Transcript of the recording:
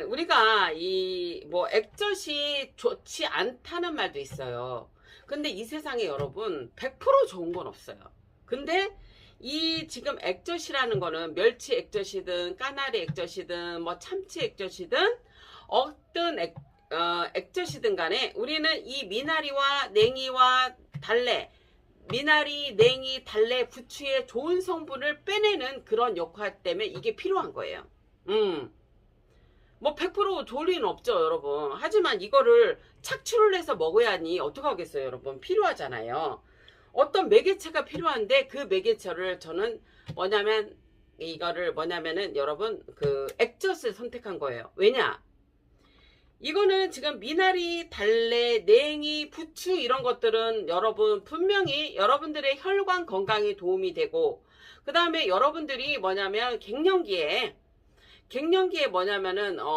우리가 이 뭐 액젓이 좋지 않다는 말도 있어요. 근데 이 세상에 여러분 100% 좋은 건 없어요. 근데 이 지금 액젓이라는 거는 멸치 액젓이든 까나리 액젓이든 뭐 참치 액젓이든 어떤 액, 어, 액젓이든 간에 우리는 이 미나리와 냉이와 달래 미나리, 냉이, 달래, 부추의 좋은 성분을 빼내는 그런 역할 때문에 이게 필요한 거예요. 음. 뭐 100% 좋을 리는 없죠, 여러분. 하지만 이거를 착취를 해서 먹어야 하니 어떡하겠어요, 여러분. 필요하잖아요. 어떤 매개체가 필요한데 그 매개체를 저는 뭐냐면 이거를 뭐냐면은 여러분 그 액젓을 선택한 거예요. 왜냐? 이거는 지금 미나리, 달래, 냉이, 부추 이런 것들은 여러분 분명히 여러분들의 혈관 건강에 도움이 되고 그 다음에 여러분들이 뭐냐면 갱년기에 갱년기에 뭐냐면은 어